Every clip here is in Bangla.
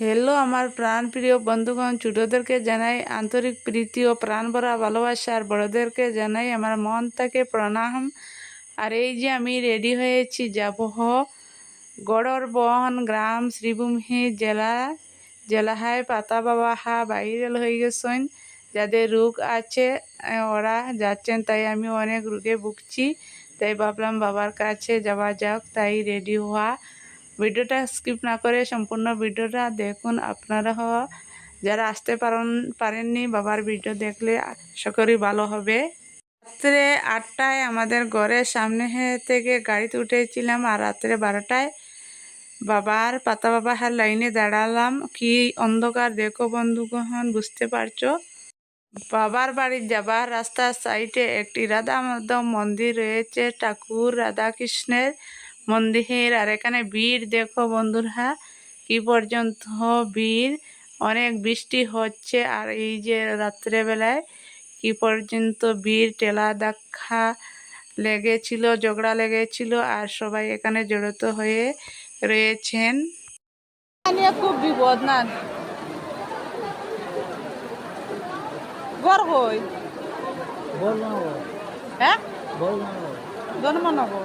হ্যালো আমার প্রাণ প্রিয় বন্ধুগণ, ছোটোদেরকে জানাই আন্তরিক প্রীতি ও প্রাণ ভরা ভালোবাসা, আর বড়োদেরকে জানাই আমার মন থেকে প্রণাম। আর এই যে আমি রেডি হয়েছি, যাব গড়র বন গ্রাম, শ্রীভূমি জেলা জেলাহায় পাতা বাবাহা ভাইরাল হয়ে গেছেন। যাদের রোগ আছে ওরা যাচ্ছেন, তাই আমি অনেক রোগে ভুগছি। তাই ভাবলাম বাবার কাছে যাওয়া যাক, তাই রেডি হওয়া ভিডিওটা স্কিপ না করে সম্পূর্ণ ভিডিওটা দেখুন। আপনারা যারা আসতে পারেন, পারেননি, বাবার ভিডিও দেখলে আশা করি ভালো হবে। রাত্রে আটটায় আমাদের ঘরের সামনে থেকে গাড়িতে উঠেছিলাম আর রাত্রে বারোটায় বাবার পাতা বাবা হার লাইনে দাঁড়ালাম। কি অন্ধকার দেখো বন্ধুগণ, বুঝতে পারছ? বাবার বাড়ি যাবার রাস্তার সাইডে একটি রাধা মাধব মন্দির রয়েছে, ঠাকুর রাধাকৃষ্ণের। মন্দির আর এখানে ভিড় দেখো বন্ধুরা কি পর্যন্ত ভিড়। অনেক বৃষ্টি হচ্ছে আর এই যে রাত্রেবেলায় কি পর্যন্ত ভিড় টেলা দেখা লেগেছিল ঝগড়া লেগেছিল আর সবাই এখানে জড়িত হয়ে রয়েছেন। খুব বিপদ না? হই। হ্যাঁ? জন্মনগর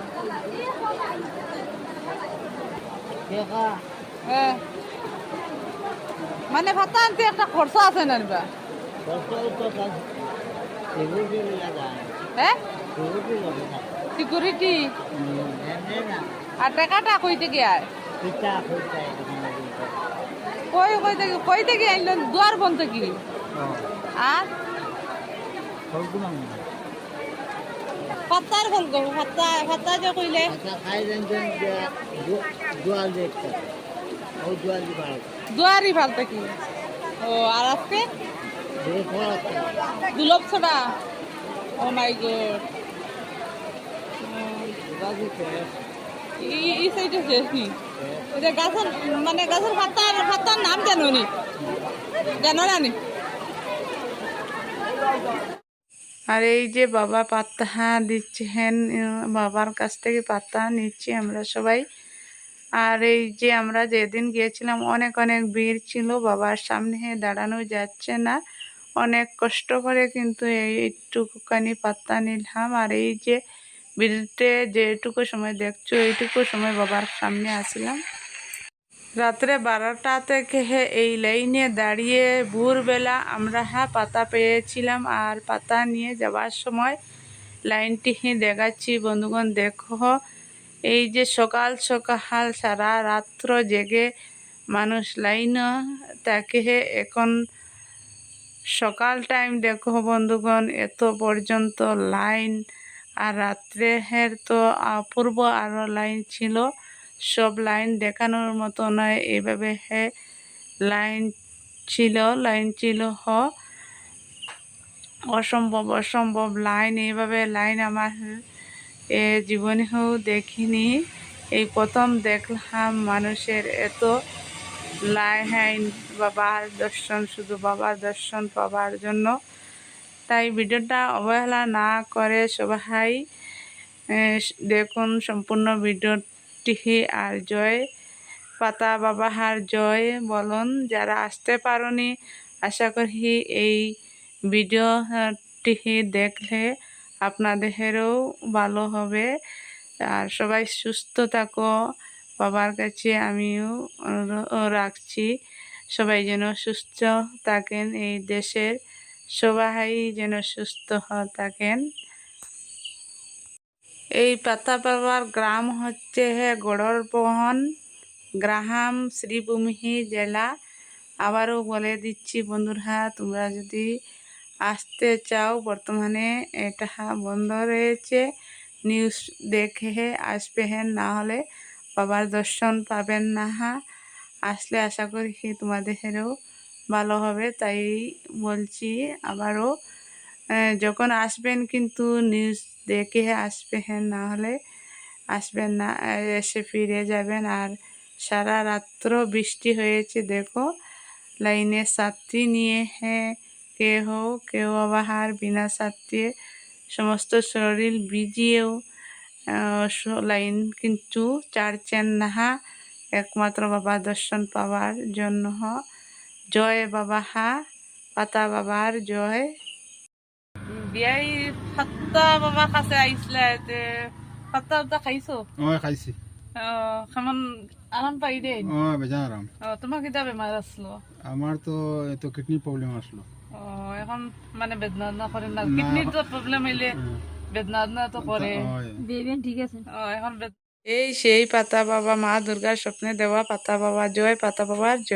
মানে ভাতা আনতে একটা খরচা আছে না নিবা সিকিউরিটি আর টাকাটা কই থেকে আয় পিতা হইতা এখানে কই কই থেকে কই থেকে আইল দুয়ার বন থেকে আর পাত্তার ফল পাত্তা পাত্তা যে কইলে খাই দেন দেন ও আর আজকে দুলভ ছড়া ও মাই গড। এই সাইডে শেষ নি এটা গাছের মানে গাছের পাতার পাতার নাম জানো নি? জানো না নি? আর এই যে বাবা পাত্তা দিচ্ছেন উম, বাবার কাছ থেকে পাত্তা নিচ্ছি আমরা সবাই। আর এই যে আমরা যেদিন গিয়েছিলাম অনেক অনেক ভিড় ছিল বাবার সামনে দাঁড়ানো যাচ্ছে না। অনেক কষ্ট করে কিন্তু এই এইটুকুখানি পাত্তা নিলাম। আর এই যে ভিড়তে যেটুকু সময় দেখছ এইটুকু সময় বাবার সামনে আসলাম। রাত্রে বারোটা থেকে এই লাইনে দাঁড়িয়ে ভোরবেলা আমরা হ্যাঁ পাতা পেয়েছিলাম আর পাতা নিয়ে যাওয়ার সময় লাইনটি দেখাচ্ছি, বন্ধুগণ দেখো। এই যে সকাল সকাল সারা রাত্র জেগে মানুষ লাইন তাকে এখন সকাল টাইম দেখো বন্ধুগণ, এত পর্যন্ত লাইন। আর রাত্রে তো অপূর্ব আরও লাইন ছিল। সব লাইন দেখানোর মতো নয়। এইভাবে হে, লাইন ছিল লাইন ছিল হ। অসম্ভব অসম্ভব লাইন। এইভাবে লাইন আমার এ জীবনেও দেখিনি। এই প্রথম দেখলাম মানুষের এত লাইন বাবার দর্শন, শুধু বাবার দর্শন পাবার জন্য। তাই ভিডিওটা অবহেলা না করে সবাই দেখুন সম্পূর্ণ ভিডিওটি আর জয়। পাতা বাবাহার জয় বলুন, যারা আসতে পারোনি, আশা করি এই ভিডিওটি দেখলে আপনাদেরও ভালো হবে। আর সবাই সুস্থ থাকো, বাবার কাছে আমিও রাখছি, সবাই যেন সুস্থ থাকেন, এই দেশের সবাই যেন সুস্থ থাকেন। এই পাতা বাবার গ্রাম হচ্ছে হে গড়র বহন গ্রাহাম শ্রীভূমি জেলা। আবারও বলে দিচ্ছি বন্ধুরা, তোমরা যদি আসতে চাও, বর্তমানে এটা বন্ধ রয়েছে। নিউজ দেখে আসবে হ্যাঁ না হলে বাবার দর্শন পাবেন না হ্যাঁ আসলে আশা করি তোমাদেরও ভালো হবে, তাই বলছি আবারও। যখন আসবেন কিন্তু নিউজ দেখে আসবে হ্যাঁ না হলে আসবেন না, এসে ফিরে যাবেন। আর সারা রাত্র বৃষ্টি হয়েছে, দেখো। লাইনে সাথী নিয়ে হ্যাঁ কেহ কেউ আবার বিনা সাথে সমস্ত শরীর ভিজিয়েও লাইন কিন্তু চারছেন নাহা একমাত্র বাবা দর্শন পাওয়ার জন্য। জয় বাবা হা, পাতা বাবার জয়। বিয়াই সাতটা বাবা কাছে আইসলে সাতটা উত্তা খাইছো। ওই খাইছি। কেমন আরাম পাই দে ও বেজা আরাম তোমার কিতা বেমার আসলো আমার তো তো কিডনি প্রবলেম আসলো ও, এখন মানে বেদনা না করে না। না। কিডনির তো প্রবলেম হইলে বেদনা না তো করে ওই ও, এখন এই সেই পাতা বাবা মা দুর্গার স্বপ্নে দেওয়া পাতা বাবা জয় পাতা বাবার জয়